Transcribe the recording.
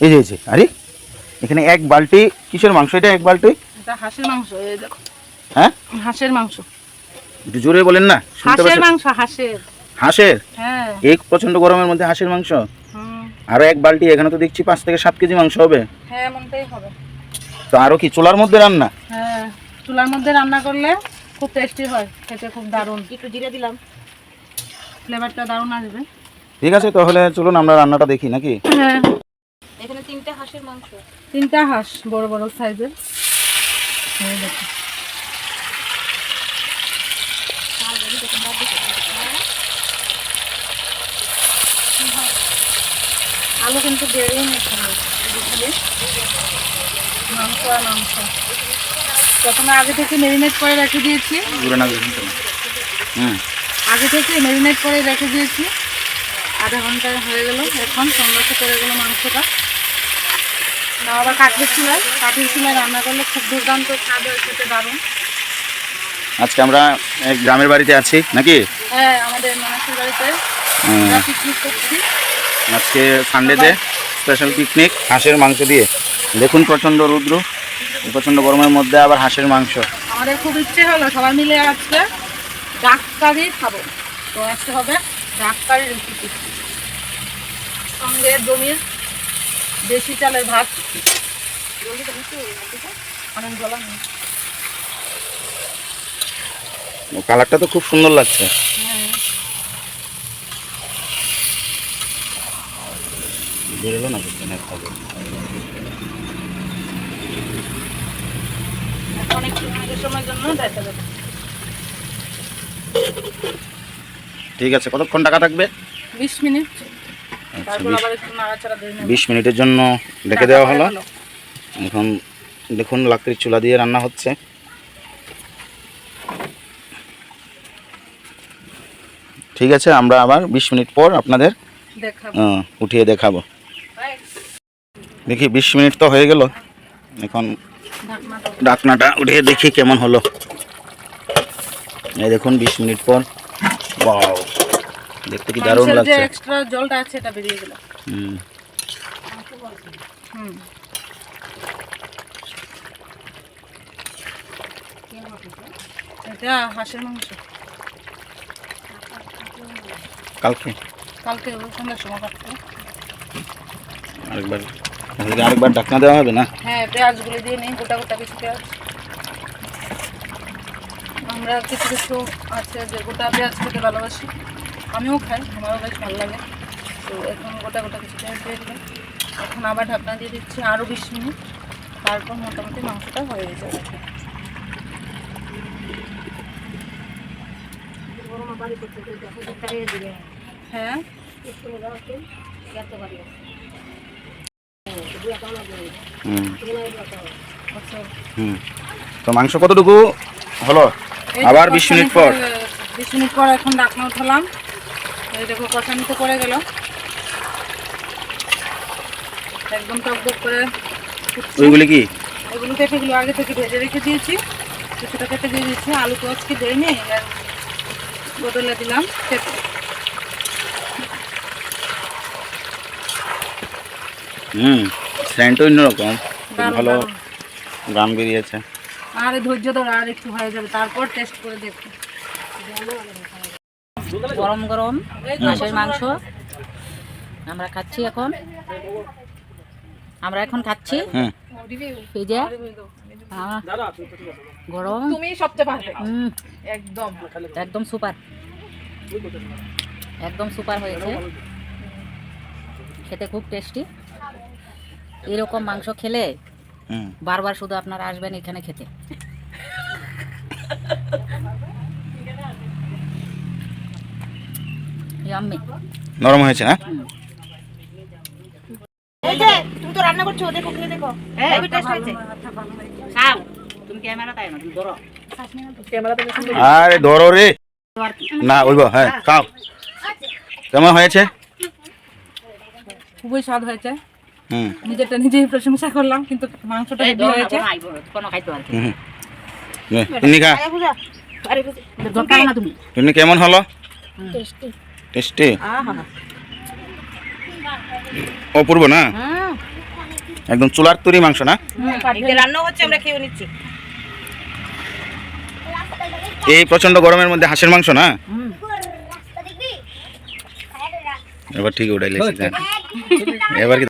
এই যে এই যে আরে এখানে এক বালতি কিসের মাংস এটা এক বালতি? এটা হাঁসের মাংস এই দেখো। হ্যাঁ? হাঁসের মাংস। একটু জোরে বলেন না হাঁসের মাংস হাঁসের। হাঁসের? হ্যাঁ। এই প্রচণ্ড গরমের মধ্যে হাঁসের মাংস? আরও এক বালতি এখানে তো দেখছি পাঁচ থেকে সাত কেজি মাংস হবে। হ্যাঁ এমনটাই হবে। তো আরও কি চুলার মধ্যে রান্না? হ্যাঁ চুলার মধ্যে রান্না করলে খুব টেস্টি হয় খেতে খুব দারুণ। একটু জিরে দিলাম। ফ্লেভারটা দারুণ আসবে। ঠিক আছে তাহলে চলুন আমরা রান্নাটা দেখি নাকি? হ্যাঁ। হাঁসের মাংস? তিনটা হাঁস বড় বড় সাইজের। দেখো। আলু কিন্তু মাংস আর মাংস। প্রথমে আগে থেকে মেরিনেট করে রেখে দিয়েছি। আগে থেকে মেরিনেট করে রেখে দিয়েছি। আধা ঘণ্টা হয়ে গেল এখন সংরক্ষ করে গেলো মাংসটা। না আবার কাঠের চুলায় কাঠের চুলায় রান্না করলে খুব দুর্দান্ত স্বাদ হয় খেতে দারুণ। আজকে আমরা গ্রামের বাড়িতে আছি নাকি? হ্যাঁ আমাদের মানুষের বাড়িতে পিকনিক করছি। আজকে সানডেতে স্পেশাল পিকনিক হাঁসের মাংস দিয়ে। দেখুন প্রচণ্ড রুদ্র প্রচণ্ড গরমের মধ্যে আবার হাঁসের মাংস। আমাদের খুব ইচ্ছে হলো সবাই মিলে আজকে ডাক কারি খাব। তো আজকে হবে ডাক কারি রেসিপি সঙ্গে জমির দেশি চালের ভাত। কালারটা তো খুব সুন্দর লাগছে। হ্যাঁ। বেরোলো না বুঝতে খাবে। অনেক অনেক সময়ের জন্য দেখা যাবে। ঠিক আছে কতক্ষণ টাকা থাকবে? বিশ মিনিট। বিশ মিনিটের জন্য রেখে দেওয়া হলো। এখন দেখুন লাকড়ির চুলা দিয়ে রান্না হচ্ছে। ঠিক আছে আমরা আবার বিশ মিনিট পর আপনাদের উঠিয়ে দেখাবো। দেখি বিশ মিনিট তো হয়ে গেল। এখন ডাকনাটা উঠিয়ে দেখি কেমন হলো। এই দেখুন বিশ মিনিট পর। বাও দেখতে কি দারুণ লাগছে। এক্সট্রা জলটা আছে এটা বেরিয়ে গেল। হুম। হুম। এটা হাঁসের মাংস। কালকে? কালকে সন্ধ্যার সময় কাটতে আরেকবার। তাহলে আরেকবার ডাকনা দেওয়া হবে না? হ্যাঁ পেঁয়াজগুলো দিয়ে নিই গোটা গোটা কিছু পেঁয়াজ। আমরা কিছু কিছু আছে যে গোটা পেঁয়াজ খেতে ভালোবাসি। আমিও খাই আমারও বেশ ভালো লাগে। তো এখন গোটা গোটা কিছু দিয়ে দিলাম এখন আবার ঢাকনা দিয়ে দিচ্ছি আরও বিশ মিনিট। তারপর মোটামুটি মাংসটা হয়ে যাবে। হ্যাঁ। আচ্ছা। তো মাংস কতটুকু হলো? আবার 20 মিনিট পর। 20 মিনিট পর এখন ডাকনা উঠালাম। এই দেখো কষানিতে করে গেল। একদম টক টক করে। ওইগুলি কি? এগুলো কেটেগুলো আগে থেকে ভেজে রেখে দিয়েছি। কিছুটা কেটে দিয়ে দিয়েছি। আলু তো আজকে দেয়নি? আর বদলে দিলাম কেটে হুম স্যান্ট অন্যরকম। ভালো। গ্রাম বেরিয়েছে। আর ধৈর্য ধরো আর একটু হয়ে যাবে। তারপর টেস্ট করে দেখো গরম গরম হাঁসের মাংস। আমরা খাচ্ছি এখন। আমরা এখন খাচ্ছি। এই যে গরম। তুমি সবচেয়ে পারবে হুম, একদম। একদম সুপার একদম সুপার হয়েছে। খেতে খুব টেস্টি এরকম মাংস খেলে বারবার শুধু আপনারা আসবেন এখানে খেতে। নরম হয়েছে না? এই যে তুমি তো রান্না করছ দেখো খেয়ে দেখো। হেভি টেস্ট হয়েছে। খাও। তুমি ক্যামেরা তাই না তুমি ধরো। আরে ধরো রে। না ওইব হ্যাঁ খাও। কেমন হয়েছে? খুবই স্বাদ হয়েছে। হুম। নিজেরটা নিজেই প্রশংসা করলাম কিন্তু মাংসটা হেভি হয়েছে। কোনো খাইতে পারবে তুমি খা। তুমি। তুমি কেমন হলো? টেস্টি আহা। অপূর্ব না? একদম চুলার তৈরি মাংস না? রান্না হচ্ছে আমরা খেয়ে নিচ্ছি। এই প্রচণ্ড গরমের মধ্যে হাঁসের মাংস না? এবার ঠিক উঠাইলে এবার